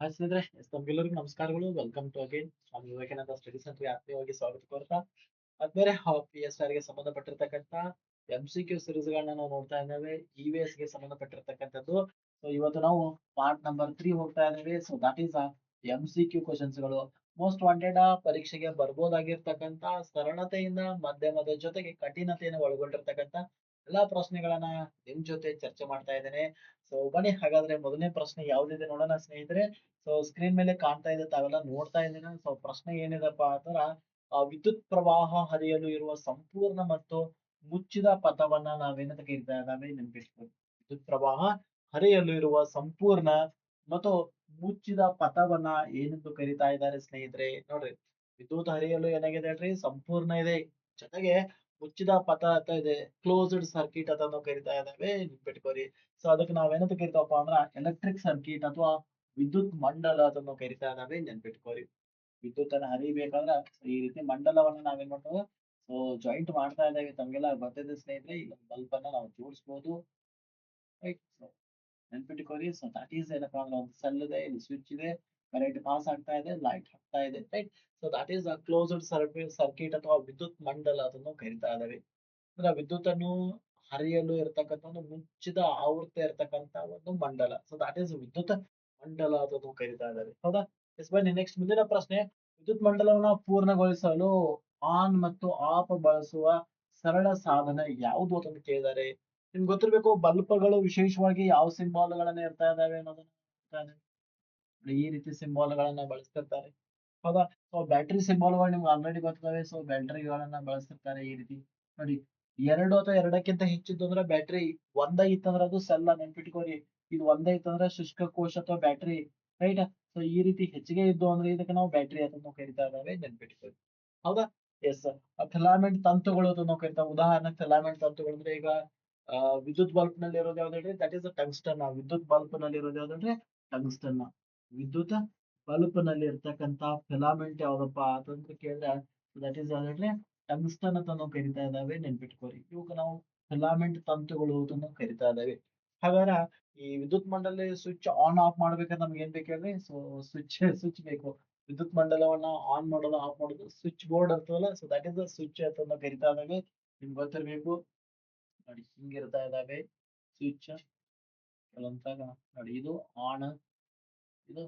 Hi ಸ್ನೇಹಿತರೆ, ತಮ್ಗೆಲ್ಲರಿಗೂ ನಮಸ್ಕಾರಗಳು. Welcome to again Swami Vivekananda study ಅಂತ ಆತ್ಮೀಯವಾಗಿ ಸ್ವಾಗತ ಕೋರ್ತಾ. ಅದ್ಮೇಲೆ ಪಿ ಎಸ್ ಆರ್ಗೆ ಸಂಬಂಧಪಟ್ಟಿರ್ತಕ್ಕಂಥ ಎಂ ಸಿ ಕ್ಯೂ ಸಿರೀಸ್ ಗಳನ್ನ ನಾವು ನೋಡ್ತಾ ಇದ್ದೇವೆ ಇ ವಿ ಎಸ್ಗೆ ಸಂಬಂಧಪಟ್ಟಿರ್ತಕ್ಕಂಥದ್ದು. ಸೊ ಇವತ್ತು ನಾವು ಪಾರ್ಟ್ ನಂಬರ್ ತ್ರೀ ಹೋಗ್ತಾ ಇದ್ದೇವೆ. So that is M C Q ಕ್ವಶನ್ಸ್ಗಳು. Most wanted ಪರೀಕ್ಷೆಗೆ ಬರ್ಬೋದಾಗಿರ್ತಕ್ಕಂಥ ಸರಳತೆಯಿಂದ ಮಧ್ಯಮದ ಜೊತೆಗೆ ಕಠಿಣತೆಯನ್ನು ಒಳಗೊಂಡಿರ್ತಕ್ಕಂಥ ಎಲ್ಲಾ ಪ್ರಶ್ನೆಗಳನ್ನ ನಿಮ್ ಜೊತೆ ಚರ್ಚೆ ಮಾಡ್ತಾ ಇದ್ದೇನೆ. ಸೊ ಬನ್ನಿ, ಹಾಗಾದ್ರೆ ಮೊದಲನೇ ಪ್ರಶ್ನೆ ಯಾವ್ದಿದೆ ನೋಡೋಣ ಸ್ನೇಹಿತರೆ. ಸೊ ಸ್ಕ್ರೀನ್ ಮೇಲೆ ಕಾಣ್ತಾ ಇದೆ, ತಾವೆಲ್ಲ ನೋಡ್ತಾ ಇದ್ದೀರಾ? ಸೊ ಪ್ರಶ್ನೆ ಏನಿದೆಪ್ಪ ಅಂದ್ರ ವಿದ್ಯುತ್ ಪ್ರವಾಹ ಹರಿಯಲು ಇರುವ ಸಂಪೂರ್ಣ ಮತ್ತು ಮುಚ್ಚಿದ ಪಥವನ್ನ ನಾವೇನಂತ ಕರೀತಾ ಇದ್ದಾವೆ? ನೆನಪಿಟ್ಕೊಳ್ಳಿ ವಿದ್ಯುತ್ ಪ್ರವಾಹ ಹರಿಯಲು ಇರುವ ಸಂಪೂರ್ಣ ಮತ್ತು ಮುಚ್ಚಿದ ಪಥವನ್ನ ಏನೆಂದು ಕರೀತಾ ಇದ್ದಾರೆ ಸ್ನೇಹಿತರೆ? ನೋಡ್ರಿ, ವಿದ್ಯುತ್ ಹರಿಯಲು ಏನಾಗಿದೆ ಹೇಳ್ರಿ? ಸಂಪೂರ್ಣ ಇದೆ. ಜೊತೆಗೆ ಮುಚ್ಚಿದ ಅಂತ ಇದೆ ಕ್ಲೋಸ್ಡ್ ಸರ್ಕಿಟ್ ಅಂತ ನಾವು ಕರಿತಾ ಇದ್ದಾವೆ ನೆನ್ಪಿಟ್ಕೋರಿ ಸೊ ಅದಕ್ಕೆ ಏನಂತ ಕರಿತಾವಪ್ಪ ಅಂದ್ರ ಎಲೆಕ್ಟ್ರಿಕ್ ಸರ್ಕಿಟ್ ಅಥವಾ ವಿದ್ಯುತ್ ಮಂಡಲ ಅಂತ ಕರಿತಾ ಇದ್ದಾವೆ ನೆನ್ಪಿಟ್ಕೋರಿ ವಿದ್ಯುತ್ ಅನ್ನ ಹರಿಬೇಕಂದ್ರ ಈ ರೀತಿ ಮಂಡಲವನ್ನ ನಾವೇನ್ ಮಾಡ್ತೇವೆ ಸೊ ಜಾಯಿಂಟ್ ಮಾಡ್ತಾ ಇದ್ದೇವೆ ತಮ್ಗೆಲ್ಲ ಗೊತ್ತಿದೆ ಸ್ನೇಹಿತರೆ ಇಲ್ಲ ಬಲ್ಬ್ ಅನ್ನ ನಾವು ಜೋಡಿಸ್ಬೋದು. ರೈಟ್ ನೆನ್ಪಿಟ್ಕೋರಿ ಸೊ ದಟ್ ಈಸ್ ಏನಪ್ಪಾ ಅಂದ್ರೆ, ಒಂದು ಸೆಲ್ ಇಲ್ಲಿ ಸ್ವಿಚ್ ಇದೆ. ಕರೆಂಟ್ ಪಾಸ್ ಆಗ್ತಾ ಇದೆ ಲೈಟ್ ಹಾಕ್ತಾ ಇದೆ right so that is a closed circuit circuit ಅಥವಾ ವಿದ್ಯುತ್ ಮಂಡಲ ಅದನ್ನು ಕರಿತಾ ಇದಾವೆ. ಅಂದ್ರೆ ವಿದ್ಯುತ್ ಅನ್ನು ಹರಿಯಲು ಇರತಕ್ಕಂತ ಒಂದು ಮುಚ್ಚಿದ ಆವೃತ್ತಿ ಇರತಕ್ಕಂತ ಒಂದು ಮಂಡಲ. ಸೊ ದಟ್ ಈಸ್ ವಿದ್ಯುತ್ ಮಂಡಲ ಅದನ್ನು ಕರಿತಾ ಇದಾವೆ. ಹೌದಾ? ಎಸ್ ಬನ್ನಿ ನೆಕ್ಸ್ಟ್ ಮುಂದಿನ ಪ್ರಶ್ನೆ. ವಿದ್ಯುತ್ ಮಂಡಲವನ್ನ ಪೂರ್ಣಗೊಳಿಸಲು ಆನ್ ಮತ್ತು ಆಫ್ ಬಳಸುವ ಸರಳ ಸಾಧನ ಯಾವುದು ಅಂತ ಕೇಳಿದ್ದಾರೆ ನಿಮ್ಗೆ ಗೊತ್ತಿರಬೇಕು, ಬಲ್ಪ್ಗಳು ವಿಶೇಷವಾಗಿ ಯಾವ ಸಿಂಬಾಲ್ಗಳನ್ನ ಇರ್ತಾ ಇದಾವೆ ಅನ್ನೋದನ್ನ. ಈ ರೀತಿ ಸಿಂಬಾಲ್ ಗಳನ್ನ ಬಳಸ್ತಿರ್ತಾರೆ. ಹೌದಾ? ಸೊ ಬ್ಯಾಟ್ರಿ ಸಿಂಬಾಲ್ಗಳು ನಿಮ್ಗೆ ಆಲ್ರೆಡಿ ಗೊತ್ತಿದಾವೆ ಸೊ ಬ್ಯಾಟ್ರಿಗಳನ್ನ ಬಳಸ್ತಿರ್ತಾರೆ ಈ ರೀತಿ. ನೋಡಿ, ಎರಡು ಅಥವಾ ಎರಡಕ್ಕಿಂತ ಹೆಚ್ಚಿದ್ದು ಅಂದ್ರೆ ಬ್ಯಾಟ್ರಿ ಒಂದ ಇತ್ತಂದ್ರೆ ಅದು ಸೆಲ್ ನೆನ್ಪಿಟ್ಕೋರಿ. ಇದು ಒಂದೇ ಇತ್ತಂದ್ರೆ ಶುಷ್ಕ ಕೋಶ ಅಥವಾ ಬ್ಯಾಟ್ರಿ ರೈಟ್ ಸೊ ಈ ರೀತಿ ಹೆಚ್ಚಿಗೆ ಇದ್ದು ಅಂದ್ರೆ ಇದಕ್ಕೆ ನಾವು ಬ್ಯಾಟ್ರಿ ಅಂತ ನಾವು ಕರಿತಾ ಇದ್ದಾವೆ, ನೆನ್ಪಿಟ್ಕೋರಿ. ಹೌದಾ? ಎಸ್ ಫಿಲಾಮೆಂಟ್ ತಂತುಗಳು ಅಂತ ನಾವು ಉದಾಹರಣೆ ಫಿಲಾಮೆಂಟ್ ತಂತುಗಳು ಅಂದ್ರೆ ಈಗ ವಿದ್ಯುತ್ ಬಲ್ಬ್ನಲ್ಲಿ ಇರೋದು ಯಾವ್ದು ದಟ್ ಈಸ್ ಟಂಗ್ಸ್ಟನ್ ವಿದ್ಯುತ್ ಬಲ್ಬ್ನಲ್ಲಿ ಇರೋದು ಯಾವ್ದಂದ್ರೆ ಟಂಗ್ಸ್ಟನ್ ವಿದ್ಯುತ್ ಬಲ್ಬ್ನಲ್ಲಿ ಇರ್ತಕ್ಕಂತ ಫಿಲಾಮೆಂಟ್ ಯಾವ್ದಪ್ಪ ಅಂತಂದ್ರೆ ಕೇಳಿದ್ರೆ ದಟ್ ಈಸ್ ಯಾವ್ದಂದ್ರೆ ಟಂಗ್ಸ್ಟನ್ ಅಂತ ನಾವು ಕರಿತಾ ಇದ್ದಾವೆ ನೆನ್ಪಿಟ್ಕೋರಿ ಇವಾಗ ನಾವು ಫಿಲಾಮೆಂಟ್ ತಂತುಗಳು ಅಂತ ನಾವು ಕರಿತಾ ಇದ್ದಾವೆ. ಹಾಗಾದ್ರೆ ಈ ವಿದ್ಯುತ್ ಮಂಡಲ ಸ್ವಿಚ್ ಆನ್ ಆಫ್ ಮಾಡ್ಬೇಕಂದ್ರೆ ನಮ್ಗೆ ಏನ್ ಬೇಕು ಹೇಳ್ರಿ ಸೊ ಸ್ವಿಚ್ ಸ್ವಿಚ್ ಬೇಕು. ವಿದ್ಯುತ್ ಮಂಡಲವನ್ನ ಆನ್ ಮಾಡೋದು ಆಫ್ ಮಾಡೋದು ಸ್ವಿಚ್ ಬೋರ್ಡ್ ಇರ್ತವಲ್ಲ ಸೊ ದಟ್ ಇಸ್ ಸ್ವಿಚ್ ಅಂತ ನಾವು ಕರಿತಾ ಇದ್ದಾವೆ. ನಿಮ್ಗೆ ಗೊತ್ತಿರ್ಬೇಕು. ನೋಡಿ ಹಿಂಗಿರ್ತಾ ಇದ್ದಾವೆ. ಸ್ವಿಚ್ ಕೆಲವೊಂದಾಗ ನೋಡಿ ಇದು ಆನ್ ಇದು